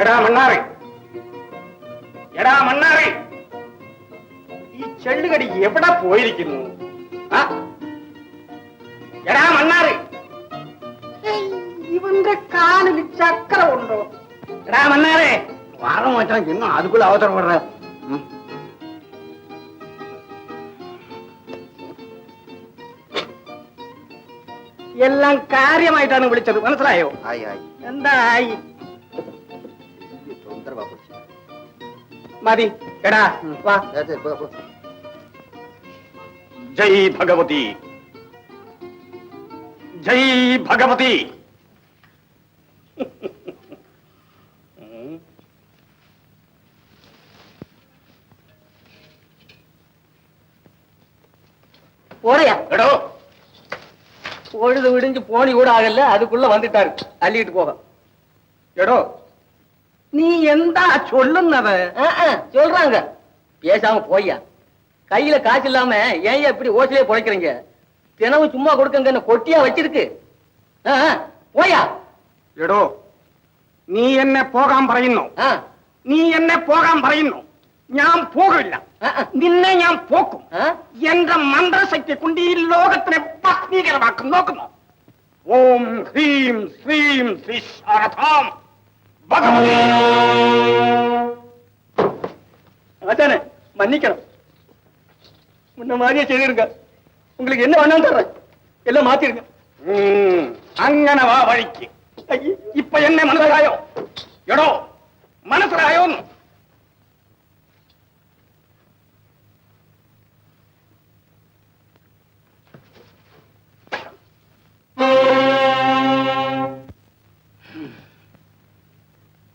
എടാ മണ്ണാറി. എടാ മണ്ണാറി. ഈ ചെള്ളുകടി എവിടെ പോയിരിക്കുന്നു? ആ? എടാ മണ്ണാറി. ഇവന്റെ കാലിൽ ചക്രമുണ്ടോ? എടാ മണ്ണാറെ. വാറ മാറ്റാൻ ഇന്നും അതുക്കുള്ള അവസരം വിടുற എല്ലാം കാര്യമായിട്ടാണ് വിളിച്ചത്. മനസ്സിലായോ? എന്തായി? மதி எடா வா. ஜெய் பகவதி. ஜெய் பகவதி. போறையா? எடோ. பொழுது விடிஞ்சு போனி கூட ஆகல அதுக்குள்ள வந்துட்டாரு. அள்ளிட்டு போக எடோ. നീ എന്താ ചൊല്ലുന്നത് ஆ, ஆ, சொல்றாங்க பேசாம போய்யா கையில காசு இல்லாம ஏன் இப்படி ஓசிலே பொழைக்கிறீங்க தினமும் சும்மா கொடுக்கங்க என்ன கொட்டியா வச்சிருக்கு ஆ, ஆ, போயா എടോ നീ എന്നെ പോകാൻ പറയുന്നു ஆ, നീ എന്നെ പോകാൻ പറയുന്നു ഞാൻ പോകില്ല ஆ, ஆ, നിന്നെ ഞാൻ പോക്കും ஆ? എന്റെ മന്ത്രശക്തി കൊണ്ട് ഈ ലോകത്തിനെ ഭസ്മീകരമാക്കും നോക്കുന്നു ഓം ഹ്രീം ശ്രീം ശ്രീ ശാരദാം ஆச்சானே மன்னிக்கணும். முன்ன மாதிரியே செய்திருங்க. உங்களுக்கு என்ன வேணாலும் தர்றேன். எல்லாம் மாத்திருங்க. அங்கனவா வழிக்கு. இப்ப என்ன மனசராயோ எடோ மனசராயோன்னு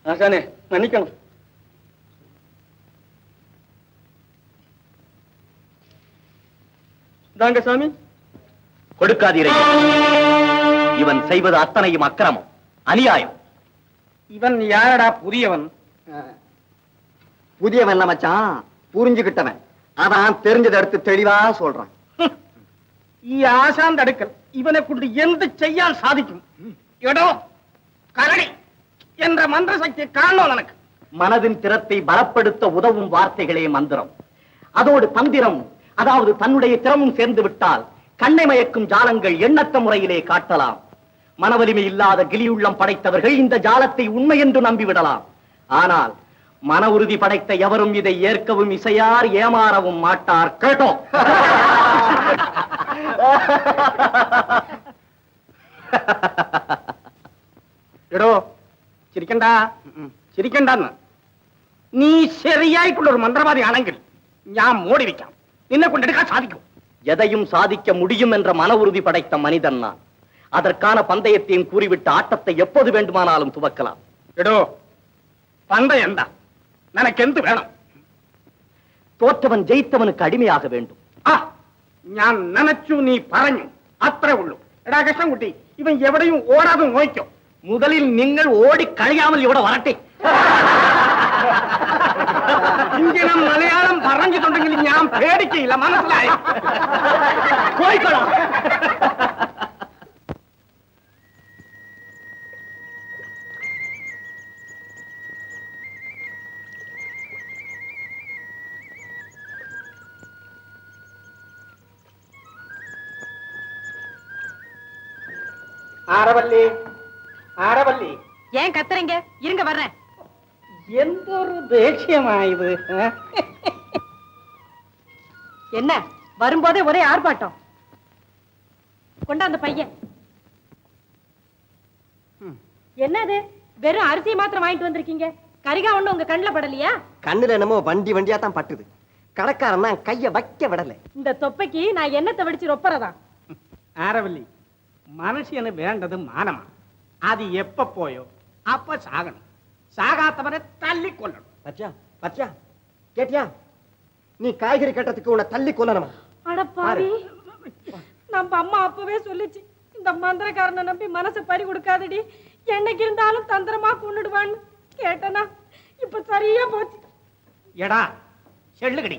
ஆசானே மன்னிக்கணும் தாங்க சாமி கொடுக்காதீரையா இவன் செய்வது அத்தனையும் அக்கிரமம் அநியாயம் இவன் யாரடா புதியவன் புதியவன் மச்சான் புரிஞ்சுகிட்டவன் அதான் தெரிஞ்சதை அடுத்து தெளிவா சொல்றான் ஆசான் தடுக்கல் இவனை கொண்டு எந்த செய்யால் சாதிக்கும் எடோ கரணி என்ற மந்திர சக்தி காணும் எனக்கு. மனதின் திறத்தை பலப்படுத்த உதவும் வார்த்தைகளே மந்திரம். அதோடு தந்திரம் அதாவது தன்னுடைய திறமும் சேர்ந்து விட்டால் கண்ணை மயக்கும் ஜாலங்கள் எண்ணற்ற முறையிலே காட்டலாம். மனவலிமை இல்லாத கிளியுள்ளம் படைத்தவர்கள் இந்த ஜாலத்தை உண்மை என்று நம்பிவிடலாம். ஆனால் மன உறுதி படைத்த எவரும் இதை ஏற்கவும் இசையார் ஏமாறவும் மாட்டார். கேட்டோம். எடோ ചിരിക്കണ്ട ചിരിക്കണ്ടെന്ന് നീ ശരിയായിട്ടുള്ള ഒരു മന്ത്രവാദി ആണെങ്കിൽ ഞാൻ മോടി വെക്കാം നിന്നെ കൊണ്ടെടുക്കാൻ സാധിക്കും எதையும் சாதிக்க முடியும் என்ற மன உறுதி படைத்த மனிதன் நான் அதற்கான பந்தயத்தையும் கூறிவிட்டு ஆட்டத்தை எப்போது வேண்டுமானாலும் துவக்கலாம் എടോ പന്ത എന്താ നിനക്കെന്ത് വേണം தோற்றவன் ஜெயித்தவனுக்கு அடிமையாக வேண்டும் ആ ഞാൻ നനച്ചു നീ പറഞ്ഞു അത്രേ ഉള്ളൂ എടാ കൃഷ്ണൻകുട്ടി ഇവൻ എവിടെയും ഓടാതെ നോക്കോ முதலில் நீங்கள் ஓடி கழியாமல் இவட வரட்டே இங்கினம் മലയാളം പറഞ്ഞിട്ടുണ്ടെങ്കിൽ ഞാൻ പേടിക്കില്ല മനസ്സിലായി പോയിക്കോളാം ആരവല്ലേ ஆரவல்லி ஏன் கத்துறீங்க? இருங்க வர்றேன். எந்த ஒரு தேசியமா இது? என்ன? வரும்போதே ஒரே ஆர்ப்பாட்டம். கொண்டா அந்த பையன். என்னது? வெறும் அரிசி மாத்திரம் வாங்கிட்டு வந்திருக்கீங்க? கரிகா ஒண்ணு உங்க கண்ணுல படலையா? கண்ணுல என்னமோ வண்டி வண்டியா தான் பட்டுது. கடைக்காரன் தான் கைய வைக்க விடல. இந்த தொப்பைக்கு நான் எண்ணத்தை வடிச்சு ரொப்பறதா? ஆரவல்லி மனுஷனு வேண்டது மானமா? அது எப்ப போயோ அப்ப சாகணும். சாகாத்தவனை தள்ளி கொல்லணும். பச்சா பச்சா கேட்டியா? நீ காய்கறி கட்டத்துக்கு உன்னை தள்ளி கொல்லணுமா? அடப்பாவி நம்ம அம்மா அப்பவே சொல்லிச்சு இந்த மந்திரக்காரனை நம்பி மனசை பறி கொடுக்காதடி. என்னைக்கு இருந்தாலும் தந்திரமா கொண்டுடுவான்னு கேட்டனா இப்ப சரியா போச்சு. எடா செல்லுகடி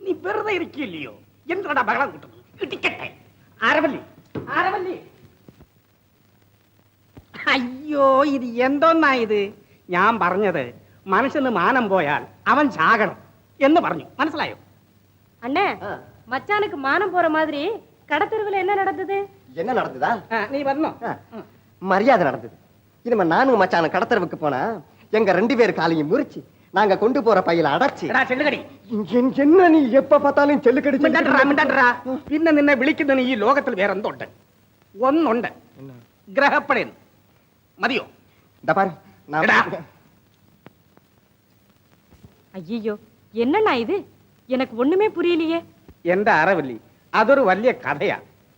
நீ விரதம் இருக்கி இல்லையோ என்றடா பகலாம் கூட்டம் அரவல்லி அரவல்லி അയ്യോ ഇത് എന്തോന്നാ ഇത് ഞാൻ പറഞ്ഞത് മനുഷ്യന് മാനം പോയാൽ അവൻ ചാകണം എന്ന് പറഞ്ഞു മനസ്സിലായോ அண்ணே மச்சானுக்கு மானம் போற மாதிரி கடத்தெருவுல என்ன நடந்தது என்ன நடந்ததா ആ, നീ വന്നോ ஆ, மரியாதை நடந்தது இனிமே நானும் மச்சான கடத்தரவுக்கு போனா எங்க ரெண்டு பேர் காலையும் முறிச்சு நாங்க கொண்டு போற பையில அடைச்சு എടാ ചെല്ലുകടി என்- என்ன நீ எப்ப பார்த்தாலும் செல்லுக்கடி മിണ്ടണ്ടാ മിണ്ടണ്ടാ പിന്നെ നിന്നെ വിളിക്കുന്നതിന് ഈ ലോകത്തിൽ വേറെ എന്തുണ്ട് ഒന്നുണ്ട് ഗ്രഹപ്പടയൻ മതിയോ இந்த பாரு நான் எடா. ஐயோ என்னண்ணா இது எனக்கு ஒண்ணுமே புரியலையே എന്റെ അറിവില്ലേ അതൊരു വലിയ കഥയാ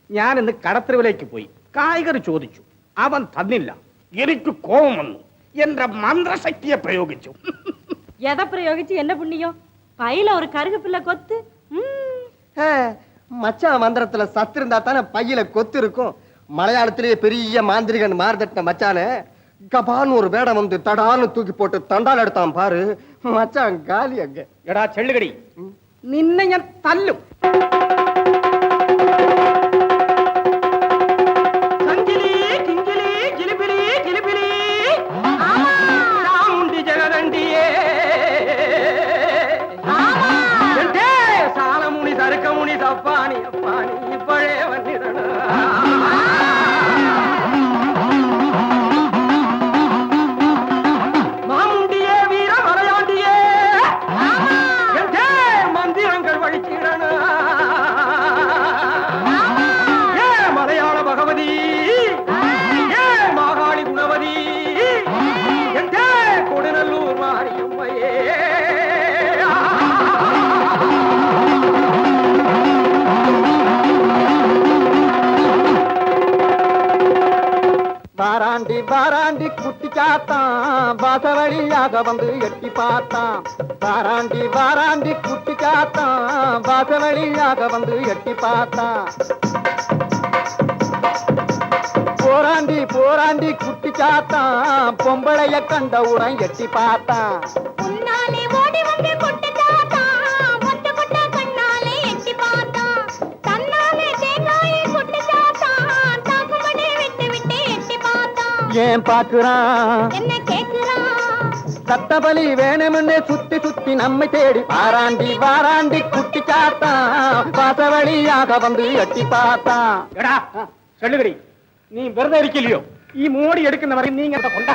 ഞാൻ ഇന്ന് കടത്തരുവിലേക്ക് പോയി കായികർ ചോദിച്ചു അവൻ തന്നില്ല എനിക്ക് കോപം വന്നു എന്റെ മന്ത്രശക്തിയെ പ്രയോഗിച്ചു எதை பிரயோகிச்சு என்ன புண்ணியம் பையில ஒரு கருகு பிள்ளை கொத்து ம், ஆ, மச்சான் மந்திரத்துல சத்து இருந்தா தானே பையில கொத்து இருக்கும் மலையாளத்திலேயே பெரிய மாந்திரிகன் மார்தட்டின மச்சானே கபான்னு ஒரு வேடம் வந்து தடான்னு தூக்கி போட்டு தண்டால் எடுத்தான் பாரு. மச்சான் காலி அங்க. எடா செல்லுகடி. நின்னைய தள்ளும். வாராண்டி வாராண்டி குட்டி காத்தான். வாசவழியாக வந்து எட்டி பார்த்தான். வாராண்டி வாராண்டி குட்டி காத்தான். வாசவழியாக வந்து எட்டி பார்த்தான். போராண்டி போராண்டி குட்டி காத்தான். பொம்பளைய கண்ட உரம் எட்டி பார்த்தான். ஏன் பாக்குறான் என்ன கேக்குறான் சத்தபலி வேணும்னு சுத்தி சுத்தி நம்மை தேடி வாராண்டி வாராண்டி குட்டி காத்தான் வாசவழியாக வந்து எட்டி பார்த்தான் എടാ ചെള്ളുകടി നീ വെറുതെ ഇരിക്കില്ലയോ ഈ മോടി എടുക്കുന്നവരെ നീ ഇങ്ങനത്തെ കൊണ്ട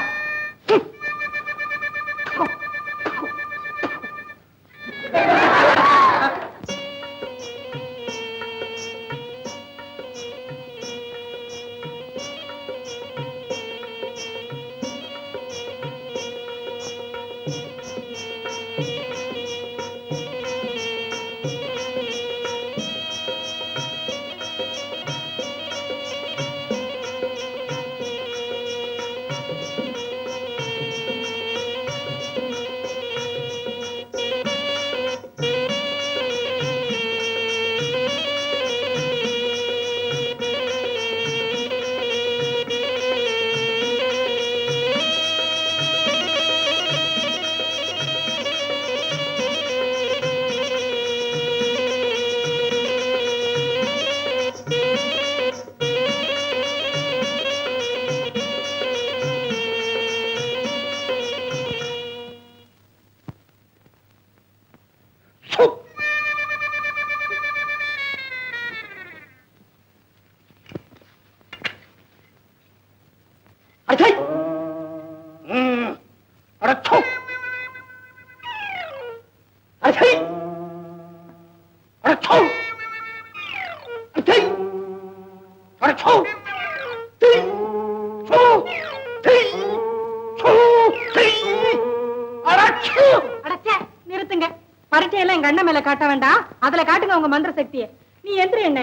நிறுத்துங்க. பரீட்சையெல்லாம் எங்க அண்ணன் மேல காட்ட வேண்டாம். அதுல காட்டுங்க உங்க மந்திர சக்தியை. நீ எந்திரி என்ன?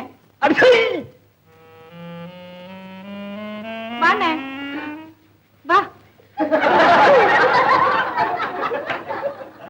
வாண்ணே. வா.